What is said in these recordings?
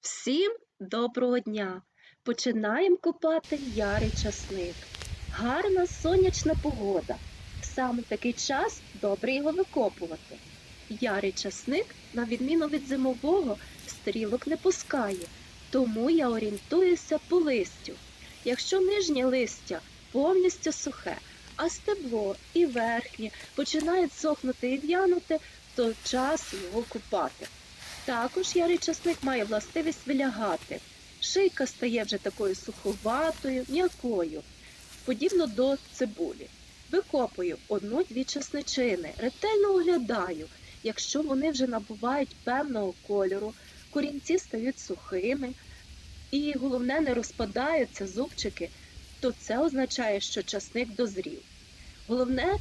Всім доброго дня! Починаємо копати ярий часник. Гарна сонячна погода. Саме такий час добре його викопувати. Ярий часник, на відміну від зимового, стрілок не пускає, тому я орієнтуюся по листю. Якщо нижнє листя повністю сухе, а стебло і верхнє починають сохнути і в'янути, то час його купати. Також ярий часник має властивість вилягати. Шийка стає вже такою суховатою, м'якою, подібно до цибулі. Викопую одну-дві часничини, ретельно оглядаю. Якщо вони вже набувають певного кольору, корінці стають сухими і головне не розпадаються зубчики, то це означає, що часник дозрів. Головне,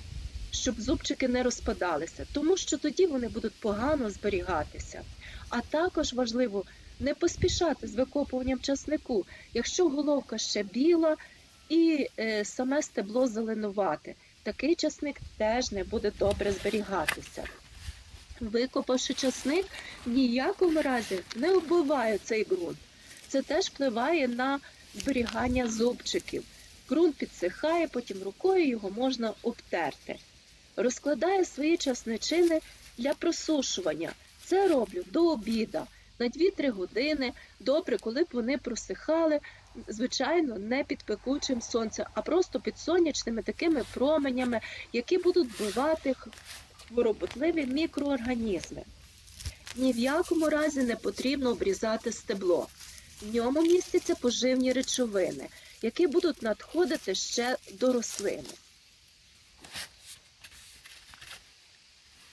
щоб зубчики не розпадалися, тому що тоді вони будуть погано зберігатися. А також важливо не поспішати з викопуванням часнику, якщо головка ще біла і е, саме стебло зеленувате. Такий часник теж не буде добре зберігатися. Викопавши часник, ніякому разі не оббиваю цей ґрунт. Це теж впливає на зберігання зубчиків. Ґрунт підсихає, потім рукою його можна обтерти. Розкладаю свої часничини для просушування. Це роблю до обіда на 2-3 години. Добре, коли б вони просихали, звичайно, не під пекучим сонцем, а просто під сонячними такими променями, які будуть вбивати хвороботливі мікроорганізми. Ні в якому разі не потрібно обрізати стебло. В ньому містяться поживні речовини, які будуть надходити ще до рослини.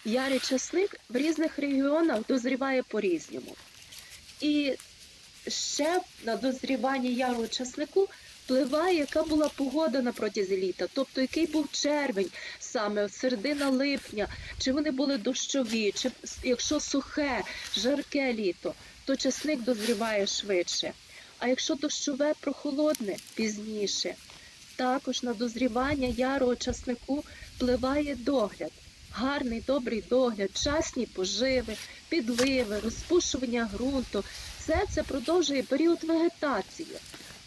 Ярий часник в різних регіонах дозріває по-різному. І ще на дозрівання ярого часнику впливає, яка була погода на протязі літа, тобто який був червень, саме середина липня, чи вони були дощові, чи якщо сухе, жарке літо, то часник дозріває швидше. А якщо дощове прохолодне пізніше, також на дозрівання ярого часнику впливає догляд гарний добрий догляд, часні поживи, підливи, розпушування ґрунту. Все це продовжує період вегетації.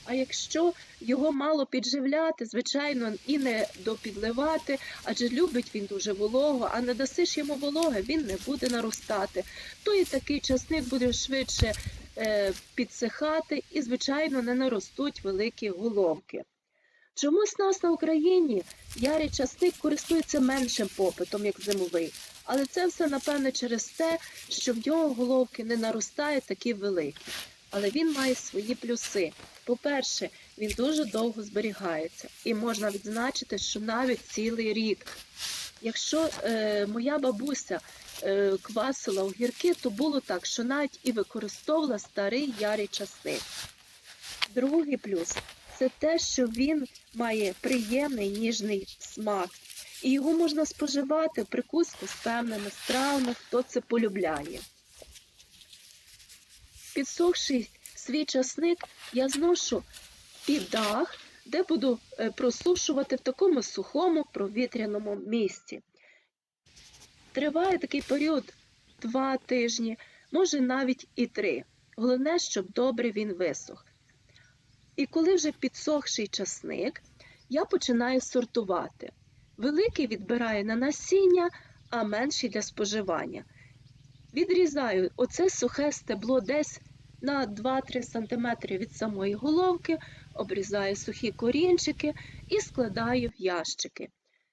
А якщо його мало підживляти, звичайно, і не допідливати, адже любить він дуже волого, а не дасиш йому вологи, він не буде наростати. То і такий часник буде швидше е, підсихати і, звичайно, не наростуть великі головки. Чомусь нас на Україні ярий часник користується меншим попитом, як зимовий, але це все, напевне, через те, що в нього головки не наростають такі великі. Але він має свої плюси. По-перше, він дуже довго зберігається і можна відзначити, що навіть цілий рік. Якщо е, моя бабуся е, квасила огірки, то було так, що навіть і використовувала старий ярий часник. Другий плюс це те, що він має приємний ніжний смак. І його можна споживати в прикуску з певними стравами, хто це полюбляє. Підсохший свій часник я зношу під дах, де буду е, просушувати в такому сухому провітряному місці. Триває такий період два тижні, може навіть і три. Головне, щоб добре він висох. І коли вже підсохший часник, я починаю сортувати. Великий відбираю на насіння, а менший для споживання. Відрізаю оце сухе стебло десь на 2-3 см від самої головки, обрізаю сухі корінчики і складаю в ящики.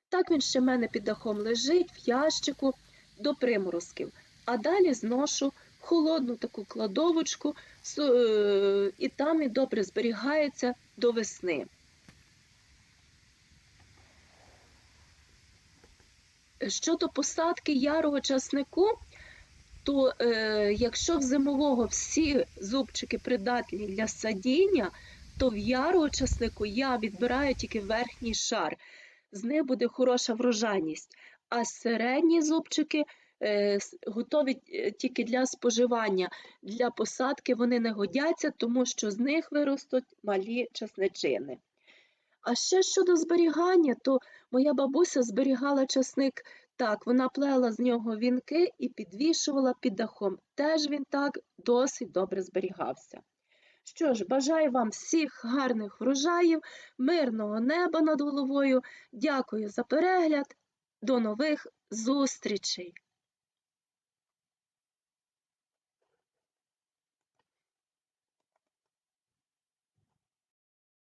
Так він ще в мене під дахом лежить в ящику до приморозків, а далі зношу холодну таку кладовочку, е, і там він добре зберігається до весни. Щодо посадки ярого часнику, то е, якщо в зимового всі зубчики придатні для садіння, то в ярого часнику я відбираю тільки верхній шар. З них буде хороша врожайність. А середні зубчики готові е, тільки для споживання. Для посадки вони не годяться, тому що з них виростуть малі часничини. А ще щодо зберігання, то моя бабуся зберігала часник Так, вона плела з нього вінки і підвішувала під дахом. Теж він так досить добре зберігався. Що ж, бажаю вам всіх гарних врожаїв, мирного неба над головою. Дякую за перегляд. До нових зустрічей!